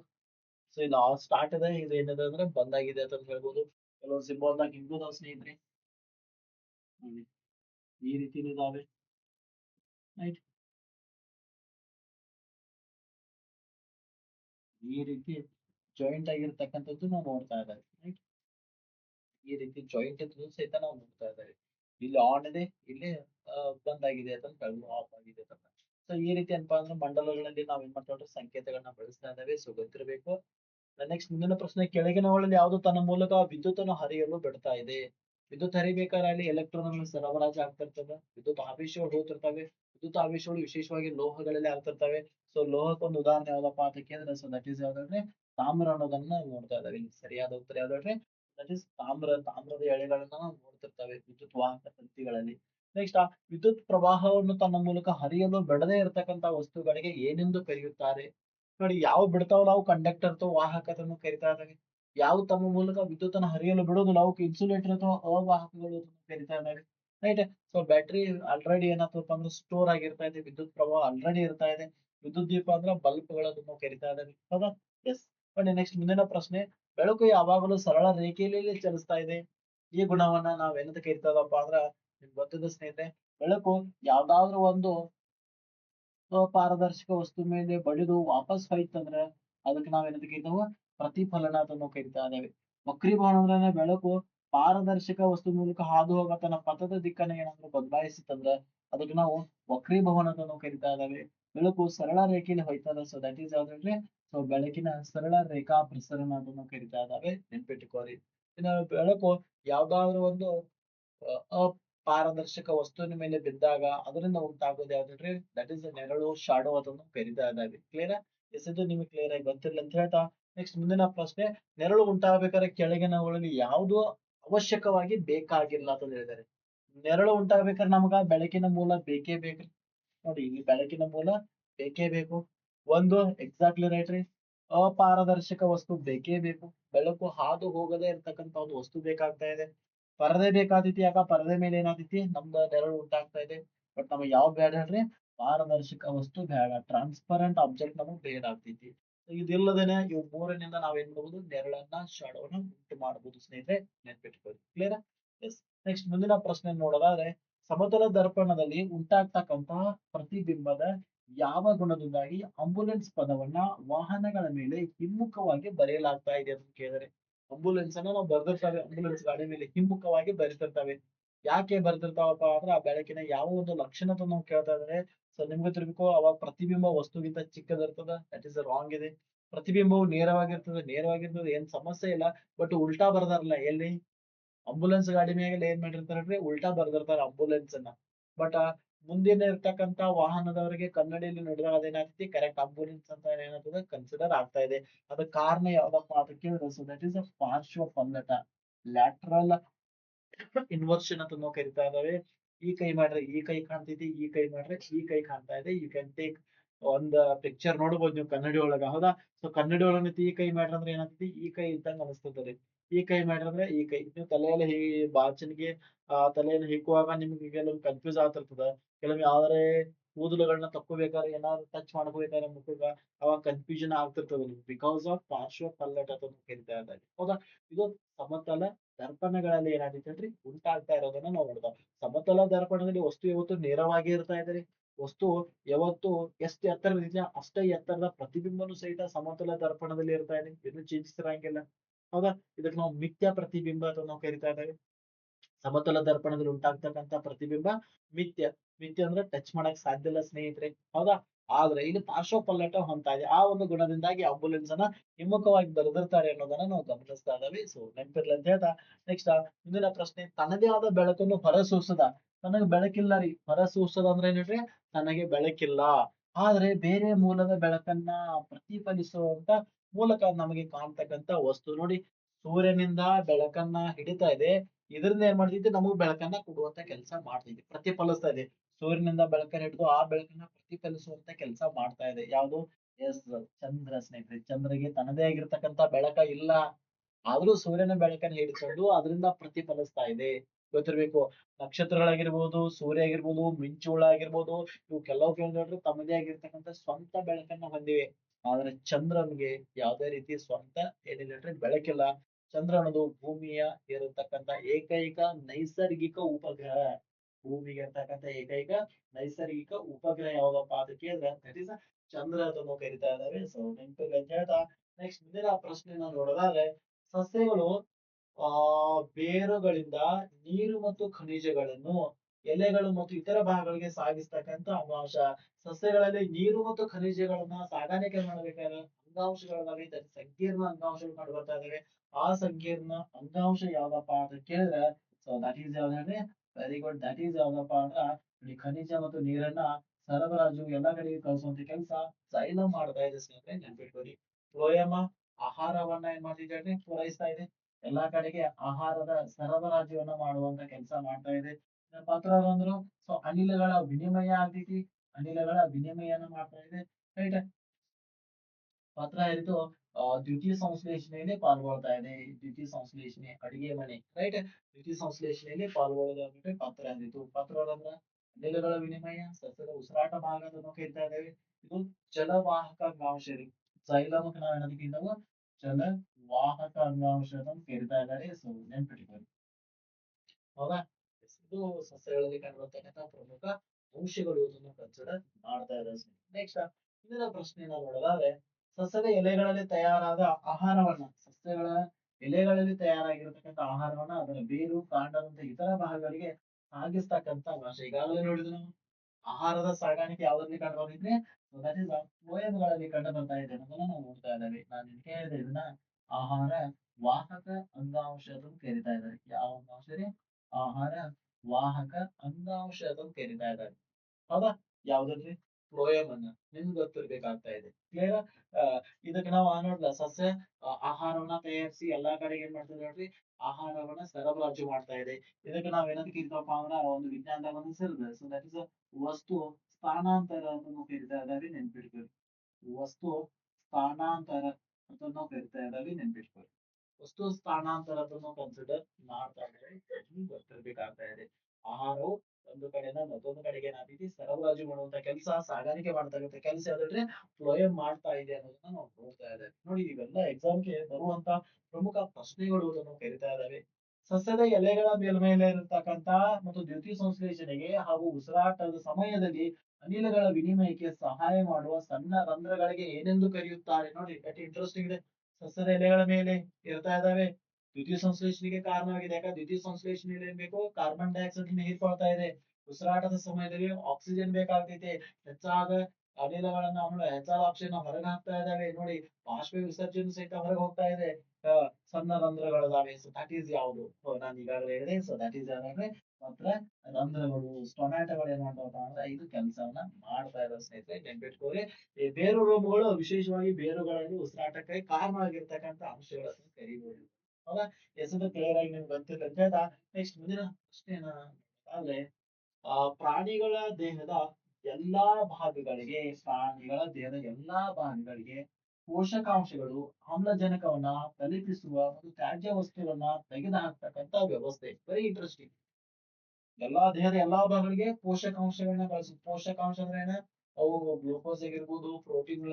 ಸೊ ಆನ್ ಸ್ಟಾರ್ಟ್ ಇದೆ ಇದು ಏನಿದೆ ಅಂದ್ರೆ ಬಂದ್ ಆಗಿದೆ ಅಂತ ಹೇಳ್ಬೋದು. ಕೆಲವೊಂದು ಸಿಂಬಲ್ ನಾಗ ಹಿಂಗೂ ಅದಾವ ಸ್ನೇಹಿತರೆ. ಈ ರೀತಿ ಇದಾವೆ. ರೈಟ್ ಈ ರೀತಿ ಜಾಯಿಂಟ್ ಆಗಿರ್ತಕ್ಕಂಥದ್ದು ನಾವು ನೋಡ್ತಾ ಇದ್ದಾರೆ. ರೈಟ್ ಈ ರೀತಿ ಜಾಯಿಂಟ್ ಇದ್ದು ಸಹಿತ ನಾವು ನೋಡ್ತಾ ಇದ್ದಾರೆ. ಇಲ್ಲಿ ಆನ್ ಇದೆ, ಇಲ್ಲಿ ಬಂದ್ ಆಗಿದೆ ಅಂತ ಹೇಳ್ಬೋದು ಆಫ್ ಆಗಿದೆ ಅಂತ. ಸೊ, ಈ ರೀತಿ ಏನಪ್ಪಾ ಅಂದ್ರೆ ಮಂಡಲಗಳಲ್ಲಿ ನಾವ್ ಏನ್ ಮಾಡ್ತಾ ಸಂಕೇತಗಳನ್ನ ಬಳಸ್ತಾ ಇದ್ದೇವೆ. ಸೊ, ಗೊತ್ತಿರಬೇಕು. ನೆಕ್ಸ್ಟ್ ಮುಂದಿನ ಪ್ರಶ್ನೆ ಕೆಳಗಿನವುಗಳಲ್ಲಿ ಯಾವುದು ತನ್ನ ಮೂಲಕ ವಿದ್ಯುತ್ ಅನ್ನು ಹರಿಯಲು ಬಿಡ್ತಾ ಇದೆ? ವಿದ್ಯುತ್ ಹರಿಬೇಕಾದ್ರೆ ಅಲ್ಲಿ ಎಲೆಕ್ಟ್ರಾನ್ಗಳು ಸರಬರಾಜು ಆಗ್ತಿರ್ತವೆ ವಿದ್ಯುತ್ ಆವೇಶಗಳು ಹೋಗ್ತಿರ್ತವೆ. ವಿದ್ಯುತ್ ಆವೇಶಗಳು ವಿಶೇಷವಾಗಿ ಲೋಹಗಳಲ್ಲಿ ಆಗ್ತಿರ್ತವೆ ಸೊ, ಲೋಹಕ್ಕೊಂದು ಉದಾಹರಣೆ ಯಾವ್ದಪ್ಪ ಅಂತ ಕೇಳಿದ್ರೆ, ಸೊ ದಟ್ ಇಸ್ ಯಾವ್ದಂದ್ರೆ ತಾಮ್ರ ಅನ್ನೋದನ್ನ ನೋಡ್ತಾ ಇದಾವೆ ಸರಿಯಾದ ಉತ್ತರ ಯಾವ್ದಾದ್ರೆ ದಟ್ ಇಸ್ ತಾಮ್ರ, ತಾಮ್ರದ ಎಳೆಗಳನ್ನ ನೋಡ್ತಿರ್ತೇವೆ. ವಿದ್ಯುತ್ ವಾಹಕ ತಂತಿಗಳಲ್ಲಿ ನೆಕ್ಸ್ಟ್ ವಿದ್ಯುತ್ ಪ್ರವಾಹವನ್ನು ತನ್ನ ಮೂಲಕ ಹರಿಯಲು ಬಿಡದೇ ಇರತಕ್ಕಂತ ವಸ್ತುಗಳಿಗೆ ಏನೆಂದು ಕರೆಯುತ್ತಾರೆ? ನೋಡಿ, ಯಾವ ಬಿಡ್ತಾವ ನಾವು ಕಂಡಕ್ಟರ್ ಅಥವಾ ವಾಹಕತನ್ನು ಕರಿತಾ ಯಾವ ತಮ್ಮ ಮೂಲಕ ವಿದ್ಯುತ್ ಅನ್ನು ಹರಿಯಲು ಬಿಡೋದು ನಾವು ಇನ್ಸುಲೇಟರ್ ಅಥವಾ ಅವಾಹಕಗಳು ಕರಿತಾ ಇದ್ದಾವೆ ರೈಟ್ ಸೊ ಬ್ಯಾಟ್ರಿ ಆಲ್ರೆಡಿ ಏನಾಗ್ತದಪ್ಪ ಅಂದ್ರೆ ಸ್ಟೋರ್ ಆಗಿರ್ತಾ ಇದೆ, ವಿದ್ಯುತ್ ಪ್ರವಾಹ ಆಲ್ರೆಡಿ ಇರ್ತಾ ಇದೆ. ವಿದ್ಯುತ್ ದೀಪ ಅಂದ್ರೆ ಬಲ್ಬ್ಗಳನ್ನು ಕರಿತಾ ಇದ್ದಾವೆ, ಹೌದಾ? ಎಸ್ ಬನ್ನಿ ನೆಕ್ಸ್ಟ್ ಮುಂದಿನ ಪ್ರಶ್ನೆ, ಬೆಳಕು ಯಾವಾಗಲೂ ಸರಳ ರೇಖೆಯಲ್ಲಿ ಚಲಿಸ್ತಾ ಇದೆ. ಈ ಗುಣವನ್ನ ನಾವ್ ಏನಂತ ಕರಿತದಪ್ಪ ಅಂದ್ರ ನಿಮ್ಗೆ ಗೊತ್ತಿದೆ ಸ್ನೇಹಿತರೆ, ಬೆಳಕು ಯಾವ್ದಾದ್ರು ಒಂದು ಅಪಾರದರ್ಶಕ ವಸ್ತು ಮೇಲೆ ಬಡಿದು ವಾಪಸ್ ಹೋಯ್ತಂದ್ರೆ ಅದಕ್ಕೆ ನಾವ್ ಏನಂತ ಕರಿತಾವ ಪ್ರತಿಫಲನ ಅದನ್ನು ಕರಿತಾ ಇದ್ದೇವೆ. ವಕ್ರೀಭವನ ಅಂದ್ರೆ ಬೆಳಕು ಪಾರದರ್ಶಕ ವಸ್ತು ಮೂಲಕ ಹಾದು ಹೋಗೋ ತನ್ನ ಪಥದ ದಿಕ್ಕನ್ನ ಏನಾದ್ರು ಬದಲಾಯಿಸಿತ್ತಂದ್ರೆ ಅದಕ್ಕೆ ನಾವು ವಕ್ರೀಭವನ ಅಂತ ಕರಿತಾ ಇದ್ದೇವೆ. ಬೆಳಕು ಸರಳ ರೇಖೆಯಲ್ಲಿ ಹೋಯ್ತದ ಸೊ ದಟ್ ಈಸ್ ಯಾವ್ದಂದ್ರೆ ಸೊ ಬೆಳಕಿನ ಸರಳ ರೇಖಾ ಪ್ರಸರಣ ಅಂತ ಕರಿತಾ ಇದ್ದಾವೆ. ನೆನ್ಪಿಟ್ಟುಕೋರಿ ಇನ್ನು ಬೆಳಕು ಯಾವ್ದಾದ್ರು ಒಂದು ಅ, ಅಪಾರದರ್ಶಕ ವಸ್ತುವಿನ ಮೇಲೆ ಬಿದ್ದಾಗ ಅದರಿಂದ ಉಂಟಾಗೋದು ಯಾವ್ದಂದ್ರೆ ದಟ್ ಈಸ್ ನೆರಳು ಶಾಡೋ ಅದನ್ನು ಕರಿತಾ ಇದ್ದಾವೆ ಕ್ಲಿಯರ್ ಎಸ್ ಇದು ನಿಮಗೆ ಕ್ಲಿಯರ್ ಆಗಿ ಗೊತ್ತಿಲ್ಲ ಅಂತ ಹೇಳ್ತಾ ನೆಕ್ಸ್ಟ್ ಮುಂದಿನ ಪ್ರಶ್ನೆ ನೆರಳು ಉಂಟಾಗಬೇಕಾದ್ರೆ ಕೆಳಗಿನವುಗಳಲ್ಲಿ ಯಾವುದು ಅವಶ್ಯಕವಾಗಿ ಬೇಕಾಗಿಲ್ಲ ಅಂತ ಹೇಳಿದ್ದಾರೆ. ನೆರಳು ಉಂಟಾಗಬೇಕಾದ್ರೆ ನಮಗ ಬೆಳಕಿನ ಮೂಲ ಬೇಕೇ ಬೇಕ್ರಿ. ನೋಡಿ ಇಲ್ಲಿ ಬೆಳಕಿನ ಮೂಲ ಬೇಕೇ ಬೇಕು. ಒಂದು ಎಕ್ಸಾಕ್ಟ್ಲಿ ರೈಟ್ ರೀ. ಅಪಾರದರ್ಶಕ ವಸ್ತು ಬೇಕೇ ಬೇಕು. ಬೆಳಕು ಹಾದು ಹೋಗದೆ ಇರ್ತಕ್ಕಂತ ಒಂದು ವಸ್ತು ಬೇಕಾಗ್ತಾ ಇದೆ. ಪರದೆ ಬೇಕಾದೈತಿ ಯಾಕ ಪರದೆ ಮೇಲೆ ಏನಾಗ್ತೈತಿ ನಮ್ದ ನೆರಳು ಉಂಟಾಗ್ತಾ ಇದೆ. ಬಟ್ ನಮಗ್ ಯಾವ್ ಬೇಡ ಹೇಳ್ರಿ, ಪಾರದರ್ಶಕ ವಸ್ತು ಬೇಡ ಟ್ರಾನ್ಸ್ಪರೆಂಟ್ ಆಬ್ಜೆಕ್ಟ್ ನಮಗ್ ಬೇಡ ಆಗ್ತೈತಿ ಇದಿಲ್ಲದೇನೆ ಇವ್ ಮೂರನಿಂದ ನಾವ್ ಏನ್ ಮಾಡಬಹುದು ನೆರಳನ್ನ ಶಾಡೋನ ಉಂಟು ಮಾಡಬಹುದು ಸ್ನೇಹಿತರೆ, ನೆನ್ಪಿಟ್ಕೊಳ್ಳಿ. ಕ್ಲಿಯರ್ ಎಸ್ ನೆಕ್ಸ್ಟ್ ಮುಂದಿನ ಪ್ರಶ್ನೆ ನೋಡೋದಾದ್ರೆ, ಸಮತಲ ದರ್ಪಣದಲ್ಲಿ ಉಂಟಾಗ್ತಕ್ಕಂತಹ ಪ್ರತಿಬಿಂಬದ ಯಾವ ಗುಣದಿಂದಾಗಿ ಆಂಬುಲೆನ್ಸ್ ಪದವನ್ನ ವಾಹನಗಳ ಮೇಲೆ ಹಿಮ್ಮುಖವಾಗಿ ಬರೆಯಲಾಗ್ತಾ ಇದೆ ಅಂತ ಕೇಳಿದರೆ. ಆಂಬುಲೆನ್ಸ್ ಅನ್ನ ನಾವು ಬರ್ದಿರ್ತಾವೆ. ಆಂಬುಲೆನ್ಸ್ ಗಾಡಿ ಮೇಲೆ ಹಿಮ್ಮುಖವಾಗಿ ಬರೆದಿರ್ತೇವೆ. ಯಾಕೆ ಬರ್ದಿರ್ತಾವಪ್ಪ ಅಂದ್ರೆ ಆ ಬೆಳಕಿನ ಯಾವ ಒಂದು ಲಕ್ಷಣದ ನಾವು ಕೇಳ್ತಾ ಇದ್ರೆ ಸೊ ನಿಮ್ಗೆ ತಿರ್ಬೇಕು ಅವಾಗ ಪ್ರತಿಬಿಂಬ ವಸ್ತುಗಿಂತ ಚಿಕ್ಕದಿರ್ತದ. ದಟ್ ಇಸ್ ರಾಂಗ್ ಇದೆ. ಪ್ರತಿಬಿಂಬವು ನೇರವಾಗಿರ್ತದೆ. ನೇರವಾಗಿರ್ತದೆ. ಏನ್ ಸಮಸ್ಯೆ ಇಲ್ಲ. ಬಟ್ ಉಲ್ಟಾ ಬರ್ದಾರಲ್ಲ, ಎಲ್ಲಿ? ಆಂಬುಲೆನ್ಸ್ ಗಾಡಿ ಮೇಲೆ ಏನ್ ಮಾಡಿರ್ತಾರ್ರಿ ಉಲ್ಟಾ ಬರ್ದಿರ್ತಾರ ಅಂಬುಲೆನ್ಸ್ ಅನ್ನ ಬಟ್ ಮುಂದಿನ ಇರ್ತಕ್ಕಂತ ವಾಹನದವರಿಗೆ ಕನ್ನಡಿಯಲ್ಲಿ ನೋಡಿದಾಗ ಅದೇನಾಗ್ತೈತಿ? ಕರೆಕ್ಟ್ ಆಂಬುಲೆನ್ಸ್ ಅಂತ ಏನಾಗ್ತದ? ಕನ್ಸಿಡರ್ ಆಗ್ತಾ ಇದೆ. ಅದ ಕಾರಣ ಯಾವ್ದಪ್ಪ ಅಂತ ಕೇಳಿದ್ರೆ ಸೊ ದಟ್ ಇಸ್ ಅ ಪಾರ್ಶ್ವ ಪಲ್ಲಟ ಲ್ಯಾಟ್ರಲ್ ಇನ್ವರ್ಷನ್ ಅಂತ. ನಾವು ಕರಿತಾ ಇದಾವೆ ಈ ಕೈ ಮಾಡ್ರೆ, ಈ ಕೈ ಕಾಣ್ತೈತಿ, ಈ ಕೈ ಮಾಡ್ರೆ, ಈ ಕೈ ಕಾಣ್ತಾ ಇದೆ. ಯು ಕ್ಯಾನ್ ಟೇಕ್ ಒಂದ್ ಪಿಕ್ಚರ್ ನೋಡ್ಬೋದು ನೀವು ಕನ್ನಡಿ ಒಳಗ, ಹೌದಾ? ಸೊ ಕನ್ನಡಿ ಒಳಗ ಈ ಕೈ ಮಾಡ್ರಿ ಅಂದ್ರೆ ಏನಾಗ್ತೈತಿ? ಈ ಕೈ ಇದ್ದಂಗ ಅನಿಸ್ತದ್ರಿ ಈ ಕೈ ಮಾಡಿದ್ರೆ ಈ ಕೈ. ನೀವು ತಲೆಯಲ್ಲಿ ಬಾಚನಿಗೆ ಆ, ತಲೆಯಲ್ಲಿ ಹಿಕ್ಕುವಾಗ ನಿಮ್ಗೆ ಕನ್ಫ್ಯೂಸ್ ಆಗ್ತಿರ್ತದ. ಕೆಲವೊಮ್ಮೆ ಯಾವ್ದಾರೆ ಕೂದಲುಗಳನ್ನ ತಕ್ಕೋಬೇಕಾದ್ರೆ ಏನಾದ್ರು ಟಚ್ ಮಾಡ್ಕೋಬೇಕಾದ್ರೆ ಮುಖಗ ಅವಾಗ ಕನ್ಫ್ಯೂಷನ್ ಆಗ್ತಿರ್ತದೆ ನಿಮ್ಗೆ. ಬಿಕಾಸ್ ಆಫ್ ಪಾರ್ಶ್ವ ಪಲ್ಲಟ ಅಂತ ಕರಿತಾ ಇದ್ದಾರೆ. ಹೌದಾ? ಇದು ಸಮತಲ ದರ್ಪಣಗಳಲ್ಲಿ ಏನಾಗಿತ್ತಂದ್ರಿ ಉಂಟಾಗ್ತಾ ಇರೋದನ್ನ ನಾವು ನೋಡ್ತಾವ ಸಮತಲ ದರ್ಪಣದಲ್ಲಿ ವಸ್ತು ಯಾವತ್ತು ನೇರವಾಗಿ ಇರ್ತಾ ಇದ್ದಾರೆ ವಸ್ತು ಯಾವತ್ತು ಎಷ್ಟು ಎತ್ತರದಿದೆಯಾ ಅಷ್ಟೇ ಎತ್ತರದ ಪ್ರತಿಬಿಂಬನು ಸಹಿತ ಸಮತಲ ದರ್ಪಣದಲ್ಲಿ ಇರ್ತಾ ಇದೆ. ಏನು ಚಿಂತಿಸಿರಂಗಿಲ್ಲ. ಹೌದಾ? ಇದಕ್ಕೆ ನಾವು ಮಿಥ್ಯಾ ಪ್ರತಿಬಿಂಬ ಅಂತ ನಾವು ಕರಿತಾ ಇದ್ದೇವೆ ಸಮತಲ ದರ್ಪಣದಲ್ಲಿ ಉಂಟಾಗ್ತಕ್ಕಂತ ಪ್ರತಿಬಿಂಬ ಮಿಥ್ಯ. ಮಿಥ್ಯ ಅಂದ್ರೆ ಟಚ್ ಮಾಡಕ್ ಸಾಧ್ಯ ಇಲ್ಲ ಸ್ನೇಹಿತರೆ. ಹೌದಾ? ಆದ್ರೆ ಇಲ್ಲಿ ಪಾರ್ಶ್ವ ಪಲ್ಲಟ ಹೊಂತಾ ಇದೆ. ಆ ಒಂದು ಗುಣದಿಂದಾಗಿ ಆಂಬುಲೆನ್ಸ್ ಅನ್ನ ಹಿಮ್ಮುಖವಾಗಿ ಬರೆದಿರ್ತಾರೆ ಅನ್ನೋದನ್ನ ನಾವು ಗಮನಿಸ್ತಾ ಇದಾವೆ. ಸೊ ನೆನಪಿರ್ಲಿ ಅಂತ ಹೇಳ್ತಾ ನೆಕ್ಸ್ಟ್ ಮುಂದಿನ ಪ್ರಶ್ನೆ. ತನ್ನದೇ ಆದ ಬೆಳಕನ್ನು ಹೊರಸೂಸದ ನನಗೆ ಬೆಳಕಿಲ್ಲ ರೀ. ಹೊರಸೂಸದ ಅಂದ್ರೆ ಏನ್ರಿ ನನಗೆ ಬೆಳಕಿಲ್ಲ. ಆದ್ರೆ ಬೇರೆ ಮೂಲದ ಬೆಳಕನ್ನ ಪ್ರತಿಫಲಿಸುವಂತ ಮೂಲಕ ನಮಗೆ ಕಾಣ್ತಕ್ಕಂತ ವಸ್ತು. ನೋಡಿ, ಸೂರ್ಯನಿಂದ ಬೆಳಕನ್ನ ಹಿಡಿತಾ ಇದೆ. ಇದರಿಂದ ಏನ್ ಮಾಡ್ತಿದ್ದೆ, ನಮಗ್ ಬೆಳಕನ್ನ ಕೊಡುವಂತ ಕೆಲಸ ಮಾಡ್ತೈತಿ ಪ್ರತಿಫಲಿಸ್ತಾ ಇದೆ ಸೂರ್ಯನಿಂದ ಬೆಳಕನ್ನ ಹಿಡಿದು ಆ ಬೆಳಕನ್ನ ಪ್ರತಿಫಲಿಸುವಂತ ಕೆಲಸ ಮಾಡ್ತಾ ಇದೆ ಯಾವುದು? ಎಸ್, ಚಂದ್ರ ಸ್ನೇಹಿತರೆ, ಚಂದ್ರಗೆ ತನ್ನದೇ ಆಗಿರ್ತಕ್ಕಂತ ಬೆಳಕ ಇಲ್ಲ. ಆದ್ರೂ ಸೂರ್ಯನ ಬೆಳಕನ್ನ ಹಿಡಿಕೊಂಡು ಅದರಿಂದ ಪ್ರತಿಫಲಿಸ್ತಾ ಇದೆ ಗೊತ್ತಿರ್ಬೇಕು? ನಕ್ಷತ್ರಗಳಾಗಿರ್ಬೋದು, ಸೂರ್ಯ ಆಗಿರ್ಬೋದು ಮಿಂಚುಳ ಆಗಿರ್ಬೋದು, ಇವು ಕೆಲವು ನೋಡ್ರಿ ತಮ್ಮದೇ ಆಗಿರ್ತಕ್ಕಂಥ ಸ್ವಂತ ಬೆಳಕನ್ನ ಹೊಂದಿವೆ. ಆದ್ರೆ ಚಂದ್ರನ್ಗೆ ಯಾವುದೇ ರೀತಿ ಸ್ವಂತ ಏನಿಲ್ಲ ಬೆಳಕಿಲ್ಲ. ಚಂದ್ರ ಅನ್ನೋದು ಭೂಮಿಯ ಇರತಕ್ಕಂತ ಏಕೈಕ ನೈಸರ್ಗಿಕ ಉಪಗ್ರಹ. ಭೂಮಿಗೆ ಇರ್ತಕ್ಕಂಥ ಏಕೈಕ ನೈಸರ್ಗಿಕ ಉಪಗ್ರಹ ಯಾವ್ದಪ್ಪ ಅಂತ ಕೇಳಿದ್ರೆ ದಟ್ ಇಸ್ ಚಂದ್ರ ಕರಿತಾ ಇದ್ದಾರೆ. ಸೊ ನೆನಪಿಗೆ ಅಂತ ಹೇಳ್ತಾ ನೆಕ್ಸ್ಟ್ ಮುಂದಿನ ಪ್ರಶ್ನೆನ ನೋಡೋದಾದ್ರೆ, ಸಸ್ಯಗಳು, ಆ, ಬೇರುಗಳಿಂದ ನೀರು ಮತ್ತು ಖನಿಜಗಳನ್ನು ಎಲೆಗಳು ಮತ್ತು ಇತರ ಭಾಗಗಳಿಗೆ ಸಾಗಿಸ್ತಕ್ಕಂತ ಅಂಗಾಂಶ. ಸಸ್ಯಗಳಲ್ಲಿ ನೀರು ಮತ್ತು ಖನಿಜಗಳನ್ನ ಸಾಗಾಣಿಕೆ ಮಾಡಬೇಕಾದ್ರೆ ಅಂಗಾಂಶಗಳಲ್ಲಿ ಸಂಕೀರ್ಣ ಅಂಗಾಂಶಗಳು ಕಂಡು ಬರ್ತಾ ಇದಾವೆ. ಆ ಸಂಕೀರ್ಣ ಅಂಗಾಂಶ ಯಾವ್ದಪ್ಪ ಅಂತ ಕೇಳಿದ್ರೆ ಸೊ ದಟ್ ಈಸ್ ಯಾವ್ದಂದ್ರೆ ವೆರಿ ಗುಡ್ ದಟ್ ಈಸ್ ಯಾವ್ದಪ್ಪ ಅಂದ್ರ ಈ ಖನಿಜ ಮತ್ತು ನೀರನ್ನ ಸರಬರಾಜು ಎಲ್ಲಾ ಕಡೆಗೆ ಕಳಿಸುವಂತ ಕೆಲಸ ಸೈಲಂ ಮಾಡ್ತಾ ಇದೆ ಸ್ನೇಹಿತರೆ, ನೆನ್ಪಿಟ್ಕೊಳ್ಳಿ. ಫ್ಲೋಯಮ ಆಹಾರವನ್ನ ಏನ್ ಮಾಡ್ತಿದೆ ಪೂರೈಸ್ತಾ ಇದೆ. ಎಲ್ಲಾ ಕಡೆಗೆ ಆಹಾರದ ಸರಬರಾಜುವನ್ನ ಮಾಡುವಂತ ಕೆಲಸ ಮಾಡ್ತಾ ಇದೆ. ಪತ್ರ ಅಂದ್ರು ಸೊ ಅನಿಲಗಳ ವಿನಿಮಯ ಆಗ್ತೈತಿ. ಅನಿಲಗಳ ವಿನಿಮಯನ ಮಾಡ್ತಾ ಇದೆ. ರೈಟ್ ಪತ್ರ ಏನಿತ್ತು ದ್ವಿತೀಯ ಸಂಶ್ಲೇಷಣೆಯಲ್ಲಿ ಪಾಲ್ಗೊಳ್ತಾ ಇದೆ ದ್ವಿತೀಯ ಸಂಶ್ಲೇಷಣೆ ಅಡಿಗೆ ಮನೆ ರೈಟ್ ದ್ವಿತೀಯ ಸಂಶ್ಲೇಷಣೆಯಲ್ಲಿ ಪಾಲ್ಗೊಳ್ಳೋದಾಗ್ಬಿಟ್ಟು ಪಾತ್ರ ಅಂದಿತ್ತು ಪಾತ್ರಗಳಂದ್ರ ಅನಿಲಗಳ ವಿನಿಮಯ, ಸಸ್ಯದ ಉಸಿರಾಟ ಭಾಗದ ಕರಿತಾ ಇದ್ದೇವೆ. ಇದು ಜಲವಾಹಕ ಅಂಗಾಂಶ ಜೈಲಮಕ್ಕೆ ನಾವು ಏನದಕ್ಕಿಂತ ಜಲವಾಹಕ ಅಂಗಾಂಶ ಅಂತ ಕರಿತಾ ಇದ್ದಾರೆ. ಸೊ ನೆನ್ಪಿಟ್ಕೊಳ್ಳಿ. ಹೌದಾ ಇದು ಸಸ್ಯಗಳಲ್ಲಿ ಪ್ರಮುಖ ಅಂಶಗಳು ಇದನ್ನು ಕನ್ಸಿಡರ್ ಮಾಡ್ತಾ ಇದ್ದಾರೆ. ನೆಕ್ಸ್ಟ್ ಇಂದಿನ ಪ್ರಶ್ನೆ ನಾವು ನೋಡೋದಾದ್ರೆ ಸಸ್ಯದ ಎಲೆಗಳಲ್ಲಿ ತಯಾರಾದ ಆಹಾರವನ್ನ, ಸಸ್ಯಗಳ ಎಲೆಗಳಲ್ಲಿ ತಯಾರಾಗಿರತಕ್ಕಂಥ ಆಹಾರವನ್ನ ಅದರ ಬೇರು ಕಾಂಡದಂತ ಇತರ ಭಾಗಗಳಿಗೆ ಸಾಗಿಸ್ತಕ್ಕಂತ ಭಾಷೆ. ಈಗಾಗಲೇ ನೋಡಿದ್ರು ನಾವು. ಆಹಾರದ ಸಾಗಾಣಿಕೆ ಯಾವ್ದ್ರಲ್ಲಿ ಕಂಡು ಬಂದಿದ್ರೆ ದಟ್ ಇಸ್ಗಳಲ್ಲಿ ಕಂಡು ಬರ್ತಾ ಇದೆ ಅನ್ನೋದನ್ನ ನಾವು ನೋಡ್ತಾ ಇದ್ದೇವೆ. ನಾನು ಹೇಳಿದೆ, ಇದನ್ನ ಆಹಾರ ವಾಹಕ ಅಂಗಾಂಶ ಅಂತ ಕರಿತಾ ಇದ್ದಾರೆ. ಯಾವ ಅಂಗಾಂಶ ಆಹಾರ ವಾಹಕ ಅಂಗಾಂಶ ಅಂತ ಕರಿತಾ ಇದ್ದಾರೆ. ಹೌದಾ? ಯಾವ್ದ್ರಿ ಫ್ಲೋಯಮ್ ಅನ್ನ ನಿಮ್ಗೆ ಗೊತ್ತಿರ್ಬೇಕಾಗ್ತಾ ಇದೆ ಕ್ಲಿಯರ್ ಇದಕ್ಕೆ ನಾವು ನೋಡ್ಲ ಸಸ್ಯ ಆಹಾರವನ್ನ ತಯಾರಿಸಿ ಎಲ್ಲಾ ಕಡೆ ಏನ್ ಮಾಡ್ತದೆ ನೋಡ್ರಿ? ಆಹಾರವನ್ನ ಸರಬರಾಜು ಮಾಡ್ತಾ ಇದೆ ಇದಕ್ಕೆ ನಾವ್ ಏನಂತ ಕರಿತವಪ್ಪ ಅಂದ್ರ ಒಂದು ವಿಜ್ಞಾನದಾಗ ಒಂದು ಸೊ ದಟ್ ಇಸ್ ವಸ್ತು ಸ್ಥಾನಾಂತರ ಅಂತ ನಾವು ಕರಿತಾ ಇದ್ದಾರೆ ನೆನ್ಪಿಡ್ತೀವಿ ವಸ್ತು ಸ್ಥಾನಾಂತರ ಅಂತ ನಾವು ಕರಿತಾ ಇದ್ದಾಗ ನೆನ್ಪಿಟ್ಕೊಳ್ಳಿ. ವಸ್ತು ಸ್ಥಾನಾಂತರವನ್ನು ಕನ್ಸಿಡರ್ ಮಾಡ್ತಾ ಇದ್ದಾರೆ ಗೊತ್ತಿರ್ಬೇಕಾಗ್ತಾ ಇದೆ ಆಹಾರವು ಒಂದು ಕಡೆನ ಮತ್ತೊಂದು ಕಡೆಗೆ ಏನಾಗ್ತೈತಿ ಸರಬರಾಜು ಮಾಡುವಂತ ಕೆಲಸ ಸಾಗಾಣಿಕೆ ಮಾಡ್ತಾ ಕೆಲಸ ಯಾವ್ದಿದ್ರೆ ಫ್ಲೋಯಂ ಮಾಡ್ತಾ ಇದೆ ಅನ್ನೋದನ್ನ ನಾವು ನೋಡ್ತಾ ಇದ್ದೇವೆ. ನೋಡಿ ಇವೆಲ್ಲ ಎಕ್ಸಾಮ್ಗೆ ಬರುವಂತ ಪ್ರಮುಖ ಪ್ರಶ್ನೆಗಳು ಅದನ್ನು ಕರಿತಾ ಇದ್ದಾವೆ. ಸಸ್ಯದ ಎಲೆಗಳ ಮೇಲ್ಮೇಲೆ ಇರತಕ್ಕಂತ ಮತ್ತು ದ್ಯುತಿ ಸಂಶ್ಲೇಷಣೆಗೆ ಹಾಗೂ ಉಸಿರಾಟದ ಸಮಯದಲ್ಲಿ ಅನಿಲಗಳ ವಿನಿಮಯಕ್ಕೆ ಸಹಾಯ ಮಾಡುವ ಸಣ್ಣ ರಂಧ್ರಗಳಿಗೆ ಏನೆಂದು ಕರೆಯುತ್ತಾರೆ. ನೋಡಿ ಎಷ್ಟು ಇಂಟ್ರೆಸ್ಟಿಂಗ್ ಇದೆ. ಸಸ್ಯದ ಎಲೆಗಳ ಮೇಲೆ ಇರ್ತಾ ಇದಾವೆ ದ್ವಿತೀಯ ಸಂಶ್ಲೇಷಣೆಗೆ ಕಾರಣವಾಗಿದೆ. ಯಾಕಂದ್ರೆ ದ್ವಿತೀಯ ಸಂಶ್ಲೇಷಣೆಯಲ್ಲಿ ಏನ್ ಬೇಕು? ಕಾರ್ಬನ್ ಡೈಆಕ್ಸೈಡ್ ಹೀರ್ಕೊಳ್ತಾ ಇದೆ. ಉಸಿರಾಟದ ಸಮಯದಲ್ಲಿ ಆಕ್ಸಿಜನ್ ಬೇಕಾಗ್ತೈತೆ. ಹೆಚ್ಚಾದ ಅನಿಲಗಳನ್ನ ಅಮ್ಲ ಹೆಚ್ಚಾದ ಆಕ್ಸಿಜನ್ ಹೊರಗೆ ಹಾಕ್ತಾ ಇದಾವೆ ನೋಡಿ ಬಾಷ್ಪ ವಿಸರ್ಜನೆ ಸಹಿತ ಹೊರಗೆ ಹೋಗ್ತಾ ಇದೆ. ಸಣ್ಣ ರಂಧ್ರಗಳಿದಾವೆ. ಸೊ ದಟ್ ಈಸ್ ಯಾವುದು? ನಾನು ಈಗಾಗಲೇ ಹೇಳಿದೆ. ಸೊ ದಟ್ ಈಸ್ ಯಾವ್ದಂದ್ರೆ? ಮಾತ್ರ ರಂಧ್ರಗಳು ಸ್ಟೊಮ್ಯಾಟೋಗಳು ಏನ್ ಮಾಡ್ತಾವ ಅಂದ್ರೆ, ಇದು ಕೆಲಸವನ್ನ ಮಾಡ್ತಾ ಇರೋ ಸ್ನೇಹಿತರೆ. ನೆನ್ಪಿಟ್ಕೋರಿ ಬೇರು ರೋಗಗಳು ವಿಶೇಷವಾಗಿ ಬೇರುಗಳಲ್ಲಿ ಉಸಿರಾಟಕ್ಕೆ ಕಾರಣವಾಗಿರ್ತಕ್ಕಂಥ ಅಂಶಗಳನ್ನು ಕರಿಬಹುದು ಹೆಸರು ಕ್ಲಿಯರ್ ಆಗಿ ನಿಮ್ಗೆ ಗೊತ್ತಿಲ್ಲ. ಅಂತ ಹೇಳ್ತಾ ನೆಕ್ಸ್ಟ್ ಮುಂದಿನ ಪ್ರಶ್ನೆ ಅಂದ್ರೆ, ಆ ಪ್ರಾಣಿಗಳ ದೇಹದ ಎಲ್ಲಾ ಭಾಗಗಳಿಗೆ, ಪ್ರಾಣಿಗಳ ದೇಹದ ಎಲ್ಲಾ ಭಾಗಗಳಿಗೆ ಪೋಷಕಾಂಶಗಳು ಆಮ್ಲಜನಕವನ್ನ ತಲುಪಿಸುವ ಮತ್ತು ತ್ಯಾಜ್ಯ ವಸ್ತುವನ್ನ ತೆಗೆದುಹಾಕ್ತಕ್ಕಂತ ವ್ಯವಸ್ಥೆ. ವೆರಿ ಇಂಟ್ರೆಸ್ಟಿಂಗ್ ಎಲ್ಲಾ ದೇಹದ ಎಲ್ಲಾ ಭಾಗಗಳಿಗೆ ಪೋಷಕಾಂಶಗಳನ್ನ ಬಳಸಿ ಪೋಷಕಾಂಶ ಅಂದ್ರೆ ಏನ? ಅವು ಗ್ಲೂಕೋಸ್ ಆಗಿರ್ಬೋದು ಪ್ರೋಟೀನ್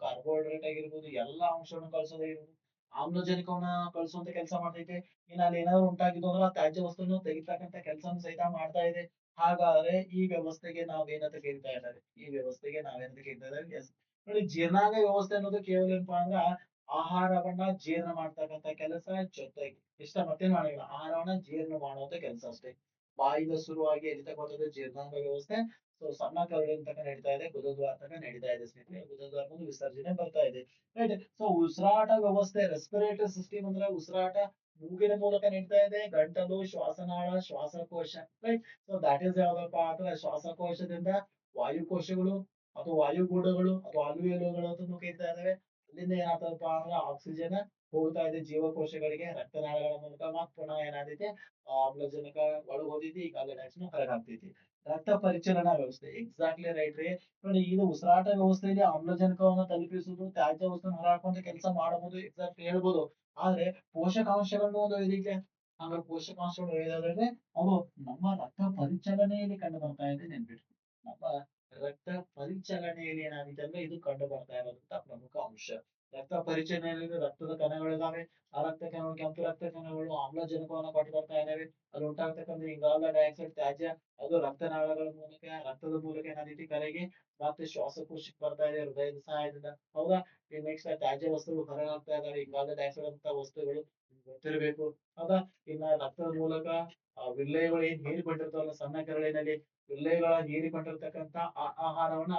ಕಾರ್ಬೋಹೈಡ್ರೇಟ್ ಆಗಿರ್ಬೋದು, ಎಲ್ಲಾ ಅಂಶಗಳನ್ನ ಕಳ್ಸೋದಾಗಿರ್ಬೋದು. ಆಮ್ಲಜನಕವನ್ನ ಕಳಿಸುವಂತ ಕೆಲಸ ಮಾಡ್ತೈತೆ. ಇನ್ನ ಅಲ್ಲಿ ಏನಾದ್ರು ಉಂಟಾಗಿದ್ದು ಅಂದ್ರೆ ತ್ಯಾಜ್ಯ ವಸ್ತುವನ್ನು ತೆಗಿತಕ್ಕಂತ ಕೆಲಸವನ್ನು ಸಹಿತ ಮಾಡ್ತಾ ಇದೆ. ಹಾಗಾದ್ರೆ ಈ ವ್ಯವಸ್ಥೆಗೆ ನಾವ್ ಏನಂತ ಕರಿತಾ ಇದ್ದಾರೆ? ಈ ವ್ಯವಸ್ಥೆಗೆ ನಾವೇನಂತ ಕೇಳ್ತಾ ಇದ್ದಾರೆ? ನೋಡಿ, ಜೀರ್ಣಾಂಗ ವ್ಯವಸ್ಥೆ ಅನ್ನೋದು ಕೇವಲ ಏನಪ್ಪಾ ಅಂದ್ರ ಆಹಾರವನ್ನ ಜೀರ್ಣ ಮಾಡ್ತಕ್ಕಂತ ಕೆಲಸ ಜೊತೆಗೆ ಇಷ್ಟ ಮತ್ತೇನ್ ಮಾಡಿಲ್ಲ. ಆಹಾರವನ್ನ ಜೀರ್ಣ ಮಾಡುವಂತ ಕೆಲಸ ಅಷ್ಟೇ. ಬಾಯಿಂದ ಶುರುವಾಗಿ ಎಲ್ಲಿ ಜೀರ್ಣಾಂಗ ವ್ಯವಸ್ಥೆ. ಸೊ ಸಣ್ಣ ಕರಳಿನ ತನಕ ನಡೀತಾ ಇದೆ? ಗುದದ್ವಾರ ತನಕ ನಡೀತಾ ಇದೆ ಸ್ನೇಹಿತರೆ. ಗುದದ್ವಾರದಿಂದ ವಿಸರ್ಜನೆ ಬರ್ತಾ ಇದೆ. ರೈಟ್ ಸೊ ಉಸಿರಾಟ ವ್ಯವಸ್ಥೆ ರೆಸ್ಪಿರೇಟರಿ ಸಿಸ್ಟಮ್ ಅಂದ್ರೆ ಉಸಿರಾಟ ಮೂಗಿನ ಮೂಲಕ ನಡೀತಾ ಇದೆ, ಗಂಟಲು, ಶ್ವಾಸನಾಳ, ಶ್ವಾಸಕೋಶ. ರೈಟ್ ಸೊ ದಾಟ್ ಈಸ್ ಯಾವ್ದಪ್ಪ ಅಂದ್ರೆ ಶ್ವಾಸಕೋಶದಿಂದ ವಾಯುಕೋಶಗಳು ಅಥವಾ ವಾಯುಗೂಡಗಳು ಅಥವಾ ಅಲುವೆಲುಗಳು ಅಂತ ಕೇಳ್ತಾ ಇದಾವೆ ಅಲ್ಲಿಂದ ಏನಾಗ್ತದಪ್ಪ ಅಂದ್ರೆ ಆಕ್ಸಿಜನ್ ಹೋಗ್ತಾ ಇದೆ ಜೀವಕೋಶಗಳಿಗೆ, ರಕ್ತನಾಳಗಳ ಮೂಲಕ ಮತ್ ಪುನಃ ಏನಾಗೈತೆ ಆ ಆಮ್ಲಜನಕ ಒಳಗೆ ಹೋದೈತಿ ಈಗ ಕಾರ್ಬನ್ ಡೈಆಕ್ಸೈಡ್ ಹೊರಗೆ ಹಾಕ್ತೈತಿ ರಕ್ತ ಪರಿಚಲನಾ ವ್ಯವಸ್ಥೆ. ಎಕ್ಸಾಕ್ಟ್ಲಿ ರೈಟ್ ರೀ. ನೋಡಿ, ಇದು ಉಸಿರಾಟ ವ್ಯವಸ್ಥೆಯಲ್ಲಿ ಆಮ್ಲಜನಕವನ್ನು ತಲುಪಿಸುವುದು, ತ್ಯಾಜ್ಯ ವಸ್ತುವನ್ನು ಹೊರಹಾಕುವಂತ ಕೆಲಸ ಮಾಡಬಹುದು ಎಕ್ಸಾಕ್ಟ್ ಹೇಳ್ಬೋದು. ಆದ್ರೆ, ಪೋಷಕಾಂಶಗಳನ್ನು ಒಂದು ಇದಕ್ಕೆ ಆಮೇಲೆ ಪೋಷಕಾಂಶಗಳು ಏನಾದ್ರೆ ಅವು ನಮ್ಮ ರಕ್ತ ಪರಿಚಲನೆಯಲ್ಲಿ ಕಂಡು ಬರ್ತಾ ಇದೆ ನೆನ್ಪಿಟ್ಟು ನಮ್ಮ ರಕ್ತ ಪರಿಚಲನೆಯಲ್ಲಿ ಏನಾಗಿದೆ ಅಂದ್ರೆ ಇದು ಕಂಡು ಬರ್ತಾ ಇರೋದಂತ ಪ್ರಮುಖ ಅಂಶ. ರಕ್ತ ಪರಿಚಲನೆಯಲ್ಲಿ ರಕ್ತದ ಕಣಗಳಿದಾವೆ ಆ ರಕ್ತ ಕಣಗಳು ಕೆಂಪು ರಕ್ತ ಕಣಗಳು ಆಮ್ಲಜನಕವನ್ನ ಕೊಟ್ಟು ಬರ್ತಾ ಇದಾವೆ. ಅಲ್ಲಿ ಉಂಟಾಗ್ತಕ್ಕಂಥ ಇಂಗಾಲ ಡೈಆಕ್ಸೈಡ್ ತ್ಯಾಜ್ಯ, ಅದು ರಕ್ತನಾಳಗಳ ಮೂಲಕ, ರಕ್ತದ ಮೂಲಕ ಏನಾದೈತಿ ಕರೆಗೆ ಮತ್ತೆ ಶ್ವಾಸಕೋಶಕ್ಕೆ ಬರ್ತಾ ಇದೆ, ಹೃದಯದ ಸಹಾಯದಿಂದ. ಹೌದಾ? ಈ ನೆಕ್ಸ್ಟ್ ತ್ಯಾಜ್ಯ ವಸ್ತುಗಳು ಹೊರಗಾಗ್ತಾ ಇದಾವೆ. ಇಂಗಾಲ ಡೈಆಕ್ಸೈಡ್ ಅಂತ ವಸ್ತುಗಳು ಗೊತ್ತಿರಬೇಕು. ಹೌದಾ? ಇನ್ನ ರಕ್ತದ ಮೂಲಕ, ಆ ವಿರ್ಲೆಗಳು ಏನ್ ಹೀರಿಕೊಂಡಿರ್ತಾವಲ್ಲ ಸಣ್ಣ ಕರಳಿನಲ್ಲಿ ವಿರ್ಲೆಗಳ ಹೀರಿಕೊಂಡಿರ್ತಕ್ಕಂಥ ಆ- ಆಹಾರವನ್ನ